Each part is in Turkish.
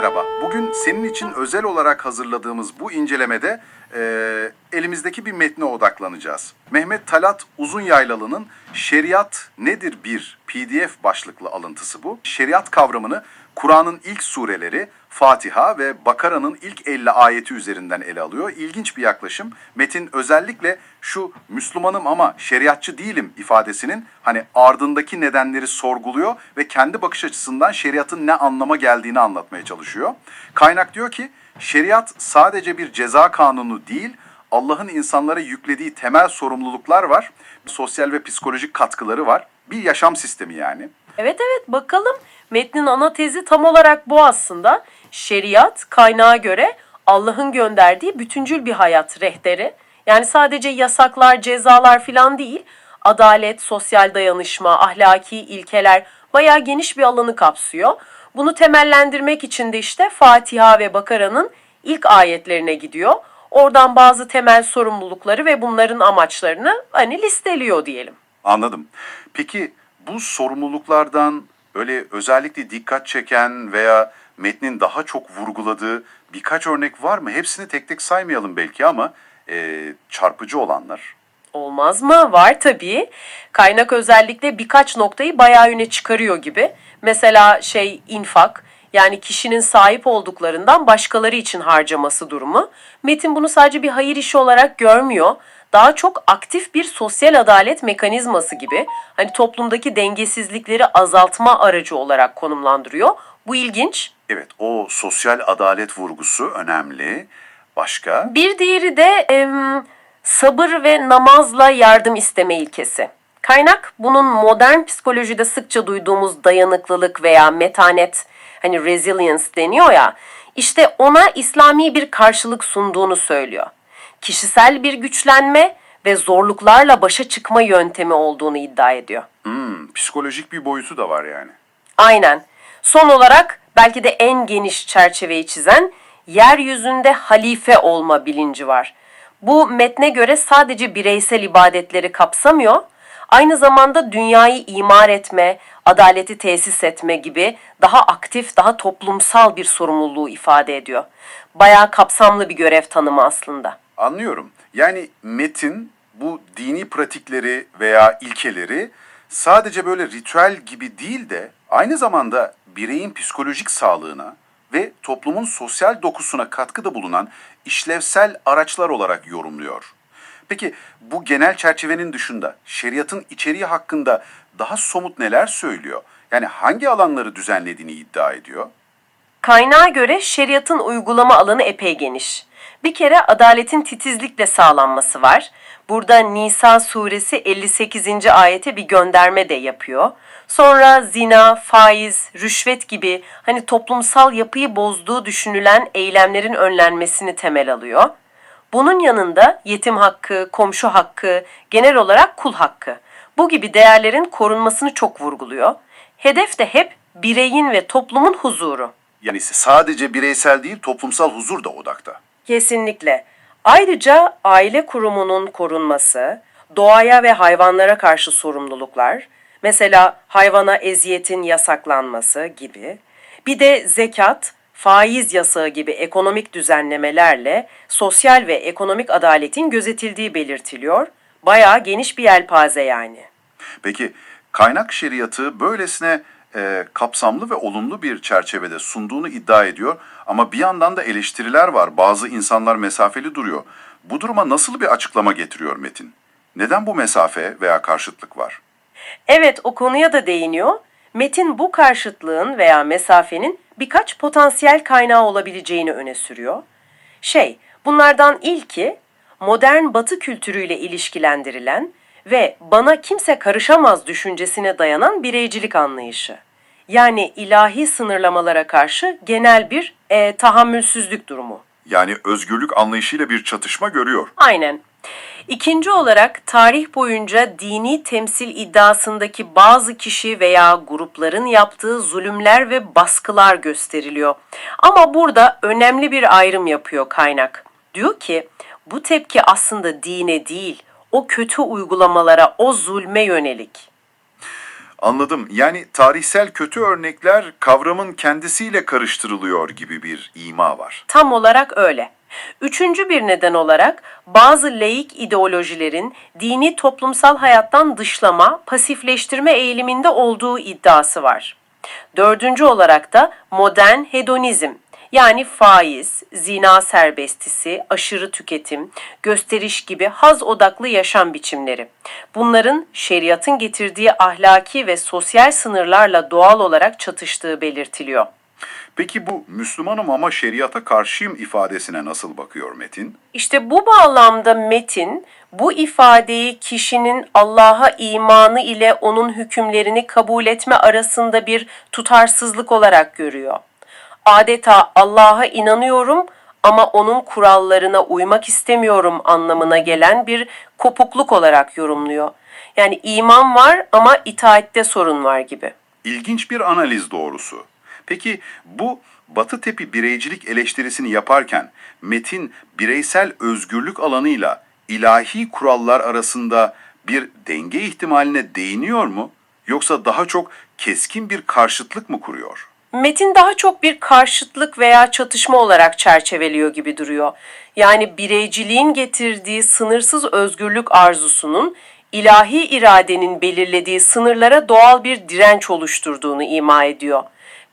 Merhaba. Bugün senin için özel olarak hazırladığımız bu incelemede e, elimizdeki bir metne odaklanacağız. Mehmet Talat Uzunyaylalı'nın Şeriat Nedir Bir PDF başlıklı alıntısı bu. Şeriat kavramını Kur'an'ın ilk sureleri Fatiha ve Bakara'nın ilk 50 ayeti üzerinden ele alıyor. İlginç bir yaklaşım. Metin özellikle şu Müslümanım ama şeriatçı değilim ifadesinin hani ardındaki nedenleri sorguluyor ve kendi bakış açısından şeriatın ne anlama geldiğini anlatmaya çalışıyor. Kaynak diyor ki şeriat sadece bir ceza kanunu değil, Allah'ın insanlara yüklediği temel sorumluluklar var. Sosyal ve psikolojik katkıları var. Bir yaşam sistemi yani. Evet evet bakalım metnin ana tezi tam olarak bu aslında. Şeriat kaynağa göre Allah'ın gönderdiği bütüncül bir hayat rehberi. Yani sadece yasaklar, cezalar falan değil. Adalet, sosyal dayanışma, ahlaki ilkeler bayağı geniş bir alanı kapsıyor. Bunu temellendirmek için de işte Fatiha ve Bakara'nın ilk ayetlerine gidiyor. Oradan bazı temel sorumlulukları ve bunların amaçlarını hani listeliyor diyelim. Anladım. Peki bu sorumluluklardan böyle özellikle dikkat çeken veya metnin daha çok vurguladığı birkaç örnek var mı? Hepsini tek tek saymayalım belki ama e, çarpıcı olanlar. Olmaz mı? Var tabii. Kaynak özellikle birkaç noktayı bayağı öne çıkarıyor gibi. Mesela şey infak yani kişinin sahip olduklarından başkaları için harcaması durumu. Metin bunu sadece bir hayır işi olarak görmüyor. Daha çok aktif bir sosyal adalet mekanizması gibi hani toplumdaki dengesizlikleri azaltma aracı olarak konumlandırıyor. Bu ilginç. Evet, o sosyal adalet vurgusu önemli. Başka? Bir diğeri de em, sabır ve namazla yardım isteme ilkesi. Kaynak bunun modern psikolojide sıkça duyduğumuz dayanıklılık veya metanet hani resilience deniyor ya işte ona İslami bir karşılık sunduğunu söylüyor. Kişisel bir güçlenme ve zorluklarla başa çıkma yöntemi olduğunu iddia ediyor. Hmm, psikolojik bir boyutu da var yani. Aynen. Son olarak belki de en geniş çerçeveyi çizen yeryüzünde halife olma bilinci var. Bu metne göre sadece bireysel ibadetleri kapsamıyor, aynı zamanda dünyayı imar etme, adaleti tesis etme gibi daha aktif, daha toplumsal bir sorumluluğu ifade ediyor. Bayağı kapsamlı bir görev tanımı aslında. Anlıyorum. Yani metin bu dini pratikleri veya ilkeleri sadece böyle ritüel gibi değil de aynı zamanda bireyin psikolojik sağlığına ve toplumun sosyal dokusuna katkıda bulunan işlevsel araçlar olarak yorumluyor. Peki bu genel çerçevenin dışında şeriatın içeriği hakkında daha somut neler söylüyor? Yani hangi alanları düzenlediğini iddia ediyor? Kaynağa göre şeriatın uygulama alanı epey geniş. Bir kere adaletin titizlikle sağlanması var. Burada Nisa suresi 58. ayete bir gönderme de yapıyor. Sonra zina, faiz, rüşvet gibi hani toplumsal yapıyı bozduğu düşünülen eylemlerin önlenmesini temel alıyor. Bunun yanında yetim hakkı, komşu hakkı, genel olarak kul hakkı. Bu gibi değerlerin korunmasını çok vurguluyor. Hedef de hep bireyin ve toplumun huzuru. Yani sadece bireysel değil toplumsal huzur da odakta. Kesinlikle. Ayrıca aile kurumunun korunması, doğaya ve hayvanlara karşı sorumluluklar, mesela hayvana eziyetin yasaklanması gibi, bir de zekat, faiz yasağı gibi ekonomik düzenlemelerle sosyal ve ekonomik adaletin gözetildiği belirtiliyor. Bayağı geniş bir yelpaze yani. Peki kaynak şeriatı böylesine e, kapsamlı ve olumlu bir çerçevede sunduğunu iddia ediyor ama bir yandan da eleştiriler var. Bazı insanlar mesafeli duruyor. Bu duruma nasıl bir açıklama getiriyor Metin? Neden bu mesafe veya karşıtlık var? Evet o konuya da değiniyor. Metin bu karşıtlığın veya mesafenin birkaç potansiyel kaynağı olabileceğini öne sürüyor. Şey, bunlardan ilki modern batı kültürüyle ilişkilendirilen ve bana kimse karışamaz düşüncesine dayanan bireycilik anlayışı. Yani ilahi sınırlamalara karşı genel bir e, tahammülsüzlük durumu. Yani özgürlük anlayışıyla bir çatışma görüyor. Aynen. İkinci olarak tarih boyunca dini temsil iddiasındaki bazı kişi veya grupların yaptığı zulümler ve baskılar gösteriliyor. Ama burada önemli bir ayrım yapıyor kaynak. Diyor ki bu tepki aslında dine değil, o kötü uygulamalara, o zulme yönelik. Anladım. Yani tarihsel kötü örnekler kavramın kendisiyle karıştırılıyor gibi bir ima var. Tam olarak öyle. Üçüncü bir neden olarak bazı laik ideolojilerin dini toplumsal hayattan dışlama, pasifleştirme eğiliminde olduğu iddiası var. Dördüncü olarak da modern hedonizm yani faiz, zina serbestisi, aşırı tüketim, gösteriş gibi haz odaklı yaşam biçimleri. Bunların şeriatın getirdiği ahlaki ve sosyal sınırlarla doğal olarak çatıştığı belirtiliyor. Peki bu Müslümanım ama şeriata karşıyım ifadesine nasıl bakıyor Metin? İşte bu bağlamda metin bu ifadeyi kişinin Allah'a imanı ile onun hükümlerini kabul etme arasında bir tutarsızlık olarak görüyor. Adeta Allah'a inanıyorum ama onun kurallarına uymak istemiyorum anlamına gelen bir kopukluk olarak yorumluyor. Yani iman var ama itaatte sorun var gibi. İlginç bir analiz doğrusu. Peki bu Batı tepi bireycilik eleştirisini yaparken Metin bireysel özgürlük alanıyla ilahi kurallar arasında bir denge ihtimaline değiniyor mu? Yoksa daha çok keskin bir karşıtlık mı kuruyor? Metin daha çok bir karşıtlık veya çatışma olarak çerçeveliyor gibi duruyor. Yani bireyciliğin getirdiği sınırsız özgürlük arzusunun ilahi iradenin belirlediği sınırlara doğal bir direnç oluşturduğunu ima ediyor.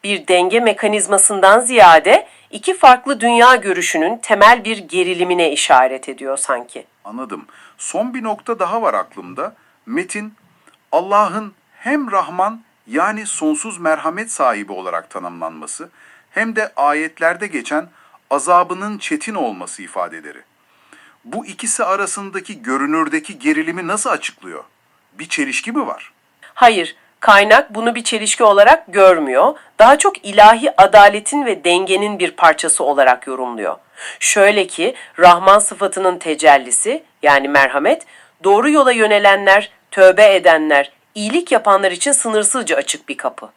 Bir denge mekanizmasından ziyade iki farklı dünya görüşünün temel bir gerilimine işaret ediyor sanki. Anladım. Son bir nokta daha var aklımda. Metin, Allah'ın hem Rahman yani sonsuz merhamet sahibi olarak tanımlanması hem de ayetlerde geçen azabının çetin olması ifadeleri. Bu ikisi arasındaki görünürdeki gerilimi nasıl açıklıyor? Bir çelişki mi var? Hayır, kaynak bunu bir çelişki olarak görmüyor. Daha çok ilahi adaletin ve dengenin bir parçası olarak yorumluyor. Şöyle ki Rahman sıfatının tecellisi yani merhamet doğru yola yönelenler, tövbe edenler, iyilik yapanlar için sınırsızca açık bir kapı.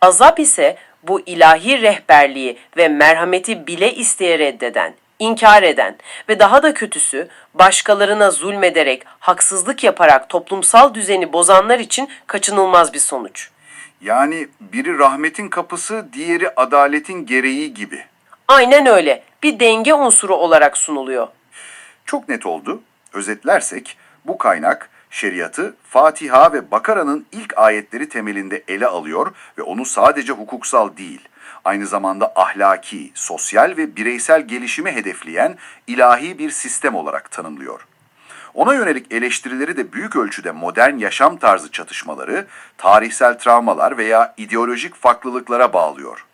Azap ise bu ilahi rehberliği ve merhameti bile isteye reddeden, inkar eden ve daha da kötüsü başkalarına zulmederek, haksızlık yaparak toplumsal düzeni bozanlar için kaçınılmaz bir sonuç. Yani biri rahmetin kapısı, diğeri adaletin gereği gibi. Aynen öyle. Bir denge unsuru olarak sunuluyor. Çok net oldu. Özetlersek bu kaynak şeriatı Fatiha ve Bakara'nın ilk ayetleri temelinde ele alıyor ve onu sadece hukuksal değil, aynı zamanda ahlaki, sosyal ve bireysel gelişimi hedefleyen ilahi bir sistem olarak tanımlıyor. Ona yönelik eleştirileri de büyük ölçüde modern yaşam tarzı çatışmaları, tarihsel travmalar veya ideolojik farklılıklara bağlıyor.